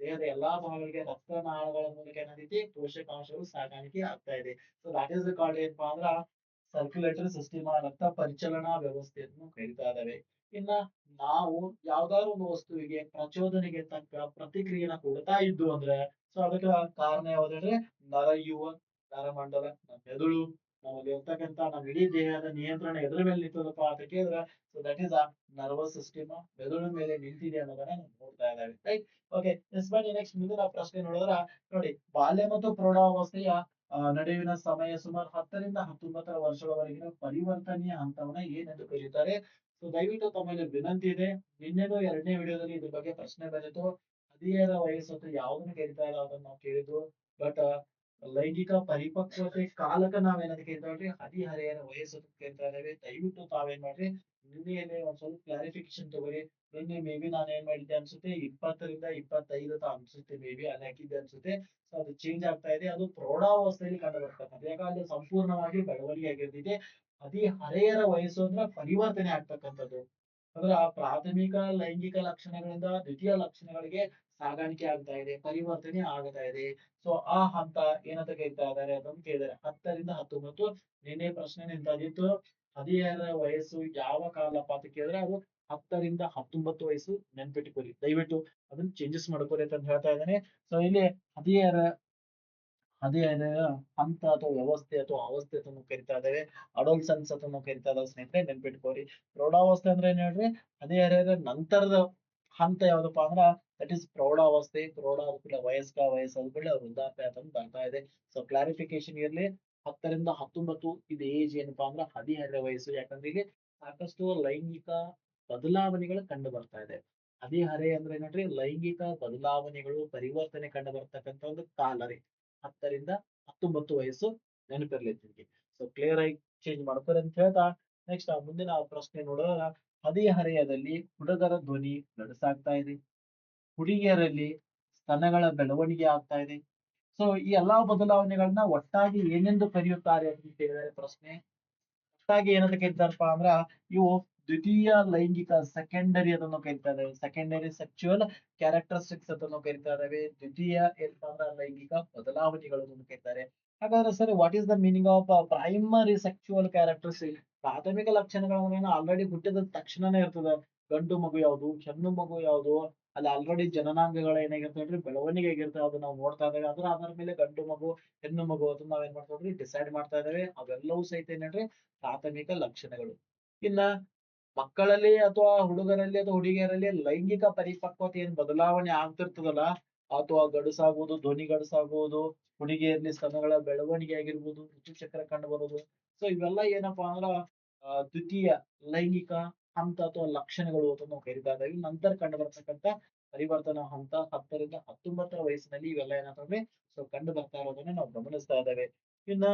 ದೇಹದ ಎಲ್ಲಾ ಭಾಗಗಳಿಗೆ ರಕ್ತನಾಳಗಳ ಮೂಲಕ ಏನಾದೈತಿ ಪೋಷಕಾಂಶಗಳು ಸಾಗಾಣಿಕೆ ಆಗ್ತಾ ಇದೆ. ಸೊ ದಾಟ್ ಈಸ್ ಕಾಲ್ಡ್ ಏನಪ್ಪಾ ಅಂದ್ರ ಸರ್ಕ್ಯುಲೇಟರಿ ಸಿಸ್ಟಮ್ ರಕ್ತ ಪರಿಚಲನಾ ವ್ಯವಸ್ಥೆಯನ್ನು ಕರೀತಾ ಇದಾವೆ ಇನ್ನ ನಾವು ಯಾವ್ದಾದ್ರು ಒಂದು ವಸ್ತುವಿಗೆ ಪ್ರಚೋದನೆಗೆ ತಕ್ಕ ಪ್ರತಿಕ್ರಿಯೆನ ಕೊಡ್ತಾ ಇದ್ದು ಅಂದ್ರೆ ಸೊ ಅದಕ್ಕೆ ಕಾರಣ ಯಾವ್ದಂದ್ರೆ ನರಯುವ ನರಮಂಡಲ ಮೆದುಳು ನಮ್ಮಲ್ಲಿ ಇರ್ತಕ್ಕಂತ ನಮ್ಮ ಇಡೀ ದೇಹದ ನಿಯಂತ್ರಣ ಎದ್ರ ಮೇಲೆ ನಿಂತದಪ್ಪ ಅಂತ ಕೇಳಿದ್ರೆ so that is a nervous system ಮೆದುಳಿನ ಮೇಲೆ ನಿಂತಿದೆ ಅನ್ನೋದನ್ನ ನೋಡ್ತಾ ಇದ್ದಾವೆ ರೈಟ್ ಓಕೆ ಬನ್ನಿ ನೆಕ್ಸ್ಟ್ ಮುಂದಿನ ಪ್ರಶ್ನೆ ನೋಡಿದ್ರ, ನೋಡಿ, ಬಾಲ್ಯ ಮತ್ತು ಪ್ರೌಢಾವಸ್ಥೆಯ ನಡುವಿನ ಸಮಯ ಸುಮಾರು ಹತ್ತರಿಂದ ಹತ್ತೊಂಬತ್ತರ ವರ್ಷಗಳವರೆಗಿನ ಪರಿವರ್ತನೆಯ ಹಂತವನ್ನ ಏನೆಂದು ಕರೆಯುತ್ತಾರೆ? ಸೊ ದಯವಿಟ್ಟು ತಮ್ಮಲ್ಲಿ ವಿನಂತಿ ಇದೆ. ನಿನ್ನೆದು ಎರಡನೇ ವಿಡಿಯೋದಲ್ಲಿ ಇದ್ರ ಬಗ್ಗೆ ಪ್ರಶ್ನೆ ಬಂದಿತ್ತು. ಹದಿಹರ ವಯಸ್ಸು ಯಾವ್ದನ್ನ ಕರಿತಾ ಇಲ್ಲ ಅದನ್ನ ನಾವು ಕೇಳಿದ್ವು ಬಟ್ ಲೈಂಗಿಕ ಪರಿಪಕ್ವತೆ ಕಾಲಕ ಅಂತ ಹೇಳ್ರಿ ಹದಿಹರೆಯನ ವಯಸ್ಸಕ್ಕೆ ಅಂತ ಇದ್ದೇವೆ. ದಯವಿಟ್ಟು ತಾವೇನ್ ಮಾಡ್ರಿ? ನಿನ್ನೆಯಲ್ಲಿ ಒಂದ್ ಸ್ವಲ್ಪ ಕ್ಲಾರಿಫಿಕೇಶನ್ ತಗೋರಿ ನಿನ್ನೆ ಮೇ ಬಿ ನಾನು ಏನ್ ಮಾಡಿದ್ದೆ ಅನ್ಸುತ್ತೆ? ಇಪ್ಪತ್ತರಿಂದ ಇಪ್ಪತ್ತೈದು ಅನ್ಸುತ್ತೆ ಮೇ ಬಿ ಅಲ್ಲಿ ಹಾಕಿದ್ದೆ ಅನ್ಸುತ್ತೆ. ಸೊ ಅದು ಚೇಂಜ್ ಆಗ್ತಾ ಇದೆ. ಅದು ಪ್ರೌಢಾವಸ್ಥೆಯಲ್ಲಿ ಕಂಡು ಬರ್ತಕ್ಕಂಥ ಯಾಕಂದ್ರೆ ಸಂಪೂರ್ಣವಾಗಿ ಬೆಳವಣಿಗೆ ಆಗಿರ್ತೈತೆ. ಹದಿಹರೆಯರ ವಯಸ್ಸು ಅಂದ್ರೆ ಪರಿವರ್ತನೆ ಆಗ್ತಕ್ಕಂಥದ್ದು. ಅಂದ್ರೆ ಆ ಪ್ರಾಥಮಿಕ, ಲೈಂಗಿಕ ಲಕ್ಷಣಗಳಿಂದ ದ್ವಿತೀಯ ಲಕ್ಷಣಗಳಿಗೆ ಸಾಗಾಣಿಕೆ ಆಗ್ತಾ ಇದೆ, ಪರಿವರ್ತನೆ ಆಗ್ತಾ ಇದೆ. ಸೊ ಆ ಹಂತ ಏನಂತ ಕೇಳ್ತಾ ಇದ್ದಾರೆ ಅದನ್ನು ಕೇಳಿದ್ದಾರೆ. ಹತ್ತರಿಂದ ಹತ್ತೊಂಬತ್ತು ನಿನ್ನೆ ಪ್ರಶ್ನೆ ನಿಂತಾಗಿತ್ತು. ಹದಿಹರ ವಯಸ್ಸು ಯಾವ ಕಾಲಪ್ಪ ಅಂತ ಕೇಳಿದ್ರೆ ಅದು ಹತ್ತರಿಂದ ಹತ್ತೊಂಬತ್ತು ವಯಸ್ಸು ನೆನ್ಪಿಟ್ಕೊಳ್ಳಿ. ದಯವಿಟ್ಟು ಅದನ್ನ ಚೇಂಜಸ್ ಮಾಡ್ಕೊರಿ ಅಂತ ಹೇಳ್ತಾ ಇದ್ದಾನೆ. ಸೊ ಇಲ್ಲಿ ಹದಿಹರ ಹದಿಹರೆಯ ಹಂತ ಅಥವಾ ವ್ಯವಸ್ಥೆ ಅಥವಾ ಅವಸ್ಥೆ ಅಥವಾ ಕರಿತಾ ಇದ್ದೇವೆ ಅಡೋಲ್ಸನ್ಸ್ ಅಂತ ನಾವು ಕರಿತಾ ಇದಾವೆ ಸ್ನೇಹಿತರೆ ನೆನ್ಪಿಟ್ಕೋರಿ ಪ್ರೌಢಾವಸ್ಥೆ ಅಂದ್ರೆ ಏನ್ ಹೇಳ್ರಿ? ಅದೇ ನಂತರದ ಹಂತ ಯಾವ್ದಪ್ಪ ಅಂದ್ರ ದಟ್ ಇಸ್ ಪ್ರೌಢಾವಸ್ಥೆ, ಪ್ರೌಢ ವಯಸ್ಕ, ವಯಸ್ಸಾದ ಕೂಡಲೇ ವೃದ್ಧಾಪ್ಯ ಅಂತ ಬರ್ತಾ ಇದೆ. ಸೊ ಕ್ಲಾರಿಫಿಕೇಶನ್ ಇರ್ಲಿ. ಹತ್ತರಿಂದ ಹತ್ತೊಂಬತ್ತು ಇದು ಏಜ್ ಏನಪ್ಪಾ ಅಂದ್ರ ಹದಿಹರೆಯ ವಯಸ್ಸು. ಯಾಕಂದ್ರೆ ಇಲ್ಲಿ ಸಾಕಷ್ಟು ಲೈಂಗಿಕ ಬದಲಾವಣೆಗಳು ಕಂಡು ಬರ್ತಾ ಇದೆ. ಹದಿಹರೆ ಅಂದ್ರೆ ಏನಂದ್ರೆ ಲೈಂಗಿಕ ಬದಲಾವಣೆಗಳು, ಪರಿವರ್ತನೆ ಕಂಡು ಬರ್ತಕ್ಕಂಥ ಒಂದು ಕಾಲ ರೀ. ಹತ್ತರಿಂದ ಹತ್ತೊಂಬತ್ತು ವಯಸ್ಸು ನೆನಪಿರ್ಲಿ ನಿಮ್ಗೆ ಸೊ ಕ್ಲಿಯರ್ ಆಗಿ ಚೇಂಜ್ ಮಾಡ್ತಾರೆ ಅಂತ ಹೇಳ್ತಾ ನೆಕ್ಸ್ಟ್ ಮುಂದಿನ ಪ್ರಶ್ನೆ ನೋಡಿದಾಗ ಹದಿಹರೆಯದಲ್ಲಿ ಹುಡುಗರ ಧ್ವನಿ ನಡಸಾಗ್ತಾ ಇದೆ. ಹುಡುಗಿಯರಲ್ಲಿ ಸ್ತನಗಳ ಬೆಳವಣಿಗೆ ಆಗ್ತಾ ಇದೆ. ಸೊ ಈ ಎಲ್ಲಾ ಬದಲಾವಣೆಗಳನ್ನ ಒಟ್ಟಾಗಿ ಏನೆಂದು ಕರೆಯುತ್ತಾರೆ ಅಂತ ಹೇಳಿದರೆ ಪ್ರಶ್ನೆ ಒಟ್ಟಾಗಿ ಏನಂತ ಕರೀತಾರಪ್ಪ ಅಂದ್ರ, ಇವು ದ್ವಿತೀಯ ಲೈಂಗಿಕ ಸೆಕೆಂಡರಿ ಅದನ್ನು ಕರಿತಾ ಇದಾವೆ. ಸೆಕೆಂಡರಿ ಸೆಕ್ಚುಯಲ್ ಕ್ಯಾರೆಕ್ಟರಿಸ್ಟಿಕ್ಸ್ ಅದನ್ನು ಕರಿತಾ ಇದಾವೆ. ದ್ವಿತೀಯ ಅಂದ್ರ ಲೈಂಗಿಕ ಬದಲಾವಣೆಗಳು ಅದನ್ನು ಕರೀತಾರೆ ಹಾಗಾದ್ರೆ sir what is the meaning of primary sexual characteristic ಪ್ರಾಥಮಿಕ ಲಕ್ಷಣಗಳನ್ನ ಆಲ್ರೆಡಿ ಹುಟ್ಟಿದ ತಕ್ಷಣನೇ ಇರ್ತದ. ಗಂಡು ಮಗು ಯಾವುದು, ಹೆಣ್ಣು ಮಗು ಯಾವುದು? ಅಲ್ಲಿ ಆಲ್ರೆಡಿ ಜನನಾಂಗಗಳು ಏನಾಗಿರ್ತವೆ ಅಂದ್ರೆ ಬೆಳವಣಿಗೆ ಆಗಿರ್ತವೆ ಅದನ್ನ ನಾವು ನೋಡ್ತಾ ಇದ್ದೇವೆ. ಅದ್ರ ಆಧಾರ ಮೇಲೆ ಗಂಡು ಮಗು, ಹೆಣ್ಣು ಮಗು ಅದನ್ನ ನಾವೇನ್ ಮಾಡ್ತೀವಿ ಡಿಸೈಡ್ ಮಾಡ್ತಾ ಇದ್ದೇವೆ. ಅವೆಲ್ಲವೂ ಸಹಿತ ಏನಂದ್ರೆ ಪ್ರಾಥಮಿಕ ಲಕ್ಷಣಗಳು. ಇನ್ನ ಮಕ್ಕಳಲ್ಲಿ ಅಥವಾ ಹುಡುಗರಲ್ಲಿ ಅಥವಾ ಹುಡುಗಿಯರಲ್ಲಿ ಲೈಂಗಿಕ ಪರಿಪಕ್ವತೆ ಏನ್ ಬದಲಾವಣೆ ಆಗ್ತಿರ್ತದಲ್ಲ, ಅಥವಾ ಗಡಸಾಗುವುದು, ಧ್ವನಿ ಗಡಸಾಗುವುದು ಹುಡುಗಿಯರಲ್ಲಿ ಸ್ತನಗಳ ಬೆಳವಣಿಗೆ ಆಗಿರ್ಬೋದು, ಋತುಚಕ್ರ ಕಂಡು ಬರೋದು ಸೊ ಇವೆಲ್ಲ ಏನಪ್ಪಾ ಅಂದ್ರ ದ್ವಿತೀಯ ಲೈಂಗಿಕ ಹಂತ ಅಥವಾ ಲಕ್ಷಣಗಳು ಅಂತ ನಾವು ಕರಿತಾ ನಂತರ ಕಂಡು ಬರ್ತಕ್ಕಂಥ ಪರಿವರ್ತನಾ ಹಂತ ಹತ್ತರಿಂದ ಹತ್ತೊಂಬತ್ತರ ವಯಸ್ಸಿನಲ್ಲಿ ಇವೆಲ್ಲ ಏನಾಗ್ತವೆ ಸೊ ಕಂಡು ಬರ್ತಾ ಇರೋದನ್ನ ನಾವು ಗಮನಿಸ್ತಾ ಇದ್ದೇವೆ. ಇನ್ನ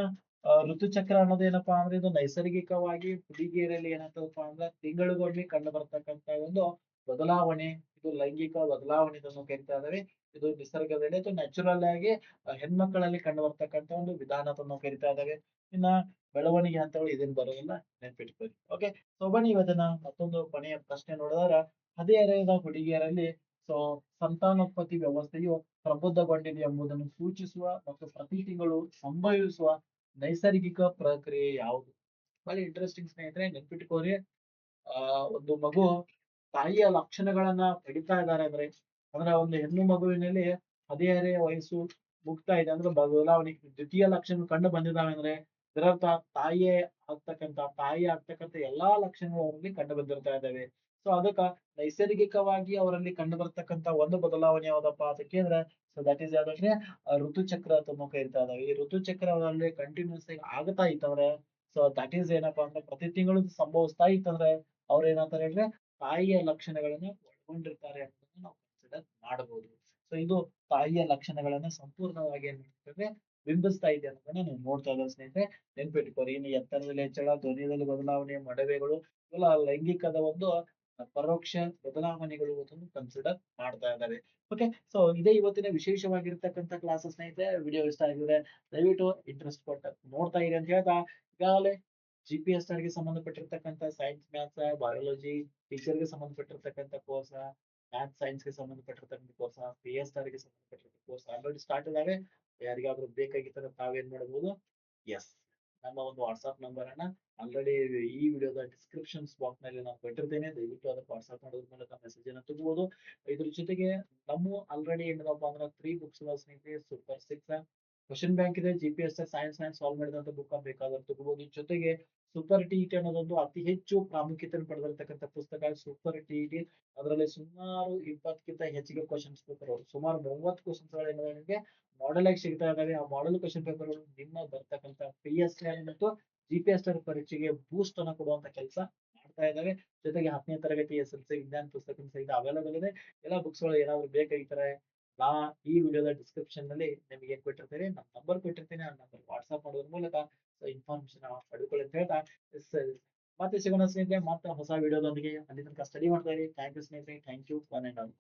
ಋತುಚಕ್ರ ಅನ್ನೋದು ಅನ್ನೋದೇನಪ್ಪಾ ಅಂದ್ರೆ, ಇದು ನೈಸರ್ಗಿಕವಾಗಿ ಹುಡುಗಿಯರಲ್ಲಿ ಏನಾಗ್ತದಪ್ಪ ಅಂದ್ರೆ, ತಿಂಗಳಿಗೊಮ್ಮೆ ಕಂಡು ಬರ್ತಕ್ಕಂತ ಒಂದು ಬದಲಾವಣೆ. ಇದು ಲೈಂಗಿಕ ಬದಲಾವಣೆ ನಾವು ಕರಿತಾ ಇದ್ದೇವೆ. ಇದು ನಿಸರ್ಗದಲ್ಲಿ ಅಥವಾ ನ್ಯಾಚುರಲ್ ಆಗಿ ಹೆಣ್ಮಕ್ಕಳಲ್ಲಿ ಕಂಡು ಬರ್ತಕ್ಕಂತ ಒಂದು ವಿಧಾನ ಅಂತ ನಾವು ಕರಿತಾ ಇದ್ದೇವೆ. ಇನ್ನ ಬೆಳವಣಿಗೆ ಹಂತಗಳು ಇದನ್ನ ಬರೋದಿಲ್ಲ, ನೆನ್ಪಿಟ್ಕೊಳ್ಳಿ. ಓಕೆ ಸೊ ಬನ್ನಿ ಇವತ್ತಿನ ಮತ್ತೊಂದು ಕೊನೆಯ ಪ್ರಶ್ನೆ ನೋಡಿದಾರ ಹದಿಹರೆಯದ ಹುಡುಗಿಯರಲ್ಲಿ ಸೊ ಸಂತಾನೋತ್ಪತ್ತಿ ವ್ಯವಸ್ಥೆಯು ಪ್ರಬುದ್ಧಗೊಂಡಿದೆ ಎಂಬುದನ್ನು ಸೂಚಿಸುವ ಮತ್ತು ಪ್ರತಿ ತಿಂಗಳು ಸಂಭವಿಸುವ ನೈಸರ್ಗಿಕ ಪ್ರಕ್ರಿಯೆ ಯಾವುದು? ಬಹಳ ಇಂಟ್ರೆಸ್ಟಿಂಗ್ ಸ್ನೇಹಿತರೆ ನೆನ್ಪಿಟ್ಕೋರಿ ಆ, ಒಂದು ಮಗು ತಾಯಿಯ ಲಕ್ಷಣಗಳನ್ನ ಪಡಿತಾ ಇದ್ದಾರೆ ಅಂದ್ರೆ ಅಂದ್ರೆ ಒಂದು ಹೆಣ್ಣು ಮಗುವಿನಲ್ಲಿ ಹದಿಹರೆಯ ವಯಸ್ಸು ಮುಗ್ತಾ ಇದೆ ಅಂದ್ರೆ, ಬದಲಾವಣೆ, ದ್ವಿತೀಯ ಲಕ್ಷಣ ಕಂಡು ಬಂದಿದ್ದಾವೆ ಅಂದ್ರೆ ಇದರರ್ಥ ತಾಯಿಯೇ ಆಗ್ತಕ್ಕಂತ ತಾಯಿ ಆಗ್ತಕ್ಕಂತ ಎಲ್ಲಾ ಲಕ್ಷಣಗಳು ಅವರಲ್ಲಿ ಕಂಡು ಬಂದಿರ್ತಾ ಇದ್ದಾವೆ. ಸೊ ಅದಕ್ಕ ನೈಸರ್ಗಿಕವಾಗಿ ಅವರಲ್ಲಿ ಕಂಡು ಬರ್ತಕ್ಕಂತ ಒಂದು ಬದಲಾವಣೆ ಯಾವ್ದಪ್ಪ ಅದಕ್ಕೆ ಅಂದ್ರೆ ಸೊ ದಟ್ ಈಸ್ ಯಾವ್ದಂದ್ರೆ ಋತು ಋತುಚಕ್ರ ಅಂತ ನಾವು ಕರಿತಾ ಇದಾವೆ ಈ ಋತುಚಕ್ರ ಅವರಲ್ಲಿ ಕಂಟಿನ್ಯೂಸ್ ಆಗಿ ಆಗ್ತಾ ಇತ್ತಂದ್ರೆ ಸೊ ದಟ್ ಈಸ್ ಏನಪ್ಪಾ ಅಂದ್ರೆ ಪ್ರತಿ ತಿಂಗಳು ಸಂಭವಿಸ್ತಾ ಇತ್ತಂದ್ರೆ, ಅವ್ರ ಏನಂತಾರೆ ಹೇಳಿದ್ರೆ ತಾಯಿಯ ಲಕ್ಷಣಗಳನ್ನ ಒಳಗೊಂಡಿರ್ತಾರೆ ಅನ್ನೋದನ್ನ ನಾವು ಕನ್ಸಿಡರ್ ಮಾಡಬಹುದು ಸೊ ಇದು ತಾಯಿಯ ಲಕ್ಷಣಗಳನ್ನ ಸಂಪೂರ್ಣವಾಗಿ ಏನ್ ಮಾಡ್ತದೆ ಬಿಂಬಿಸ್ತಾ ಇದೆ ಅನ್ನೋದನ್ನ ನಾವು ನೋಡ್ತಾ ಇದ್ದೇವೆ ಸ್ನೇಹಿತರೆ, ನೆನ್ಪಿಟ್ಕೋರಿ ಇನ್ನು ಎತ್ತರದಲ್ಲಿ ಹೆಚ್ಚಳ ಧ್ವನಿಯಲ್ಲಿ ಬದಲಾವಣೆ ಮಡವೆಗಳು ಇವೆಲ್ಲ ಲೈಂಗಿಕದ ಒಂದು ಪರೋಕ್ಷ ಬದಲಾವಣೆಗಳು ಕನ್ಸಿಡರ್ ಮಾಡ್ತಾ ಇದ್ದಾರೆ. ಓಕೆ ಸೊ ಇದೇ ಇವತ್ತಿನ ವಿಶೇಷವಾಗಿರ್ತಕ್ಕಂಥ ಕ್ಲಾಸ್ ಸ್ನೇಹಿತರೆ ವಿಡಿಯೋ ಇಷ್ಟ ಆಗಿದೆ ದಯವಿಟ್ಟು ಇಂಟ್ರೆಸ್ಟ್ ಕೊಟ್ಟು ನೋಡ್ತಾ ಇರಿ ಅಂತ ಹೇಳ್ತಾ, ಈಗಾಗಲೇ ಜಿ ಪಿ ಎಸ್ಗೆ ಸಂಬಂಧಪಟ್ಟಿರ್ತಕ್ಕಂಥ ಸೈನ್ಸ್ ಮ್ಯಾಥ್ಸ್ ಬಯಾಲಜಿ ಟೀಚರ್ಗೆ ಸಂಬಂಧಪಟ್ಟಿರ್ತಕ್ಕಂಥ ಕೋರ್ಸ್ ಮ್ಯಾಥ್ಸ್ ಸೈನ್ಸ್ಗೆ ಸಂಬಂಧಪಟ್ಟಿರ್ತಕ್ಕಂಥ ಕೋರ್ಸ್ ಪಿ ಎಸ್ಗೆ ಸಂಬಂಧಪಟ್ಟಿರ್ತಕ್ಕಂಥ ಕೋರ್ಸ್ ಆಲ್ರೆಡಿ ಸ್ಟಾರ್ಟ್ ಇದಾವೆ ಯಾರಿಗಾದ್ರೂ ಬೇಕಾಗಿತ್ತಂದ್ರೆ ತಾವೇನ್ ಮಾಡಬಹುದು ಎಸ್ ನಮ್ಮ ಒಂದು ವಾಟ್ಸ್ಆಪ್ ನಂಬರ್ ಅನ್ನ ಆಲ್ರೆಡಿ ಈ ವಿಡಿಯೋದ ಡಿಸ್ಕ್ರಿಪ್ಷನ್ಸ್ ಬಾಕ್ಸ್ನಲ್ಲಿ ನಾವು ಕೊಟ್ಟಿರ್ತೇನೆ. ದಯವಿಟ್ಟು ಅದಕ್ಕೆ ವಾಟ್ಸ್ಆಪ್ ಮಾಡೋದ್ರ ಮೂಲಕ ಮೆಸೇಜ್ ಅನ್ನ ತುಂಬಬಹುದು ಇದ್ರ ಜೊತೆಗೆ ನಮ್ಮ ಆಲ್ರೆಡಿ ಏನಪ್ಪ ಅಂದ್ರೆ ತ್ರೀ ಬುಕ್ಸ್ ಸ್ನೇಹಿತರೆ ಸೂಪರ್ ಸಿಕ್ಸ್ ಕ್ವಶನ್ ಬ್ಯಾಂಕ್ ಇದೆ G P S science science solve ಮಾಡಿದಂತ ಬುಕ್ ಬೇಕಾದ್ರೆ ತಗೋಬಹುದು ಜೊತೆಗೆ ಸೂಪರ್ ಟಿ ಇಟಿ ಅನ್ನೋದೊಂದು ಅತಿ ಹೆಚ್ಚು ಪ್ರಾಮುಖ್ಯತೆಯನ್ನು ಪಡೆದಿರ್ತಕ್ಕಂಥ ಪುಸ್ತಕ ಸೂಪರ್ ಟಿ ಇಟಿ ಅದರಲ್ಲಿ ಸುಮಾರು ಇಪ್ಪತ್ತಕ್ಕಿಂತ ಹೆಚ್ಚಿಗೆ ಕ್ವಶನ್ಸ್ ಪೇಪರ್ ಸುಮಾರು ಮೂವತ್ತು ಕ್ವಶನ್ಸ್ ನಿಮಗೆ ಮಾಡೆಲ್ ಆಗಿ ಸಿಗ್ತಾ ಇದಾವೆ ಆ ಮಾಡೆಲ್ ಕ್ವಶನ್ ಪೇಪರ್ ನಿಮ್ಮ ಬರ್ತಕ್ಕಂಥ ಪಿ ಎಸ್ ಮತ್ತು ಜಿ ಪಿ ಎಸ್ ಪರೀಕ್ಷೆಗೆ ಬೂಸ್ಟ್ ಅನ್ನು ಕೊಡುವಂತ ಕೆಲಸ ಮಾಡ್ತಾ ಇದಾವೆ ಜೊತೆಗೆ ಹತ್ತನೇ ತರಗತಿ ಎಸ್ ಎಲ್ ಸಿ ವಿಜ್ಞಾನ ಪುಸ್ತಕ ಸಹಿತ ಅವೈಲೇಬಲ್ ಇದೆ. ಎಲ್ಲಾ ಬುಕ್ಸ್ಗಳು ಏನಾದ್ರು ಬೇಕಾಗಿದ್ದಾರೆ ನಾ ಈ ವಿಡಿಯೋದ ಡಿಸ್ಕ್ರಿಪ್ಷನ್ನಲ್ಲಿ ನಿಮಗೆ ಏನ್ ಕೊಟ್ಟಿರ್ತೇನೆ ನಮ್ಮ ನಂಬರ್ ಕೊಟ್ಟಿರ್ತೇನೆ. ಆ ನಂಬರ್ ವಾಟ್ಸ್ಆಪ್ ಮಾಡೋದ್ರ ಮೂಲಕ. ಇನ್ಫಾರ್ಮೇಶನ್ ಪಡ್ಕೊಳ್ಳಿ ಅಂತ ಹೇಳ್ತಾ ಮತ್ತೆ ಸಿಗೋಣ ಸ್ನೇಹಿತರೆ, ಮತ್ತೆ ಹೊಸ ವಿಡಿಯೋದೊಂದಿಗೆ. ಅಲ್ಲಿ ತನಕ ಸ್ಟಡಿ ಮಾಡ್ತಾ ಇರಿ. ಥ್ಯಾಂಕ್ ಯು ಸ್ನೇಹಿತರೆ. Thank you one and all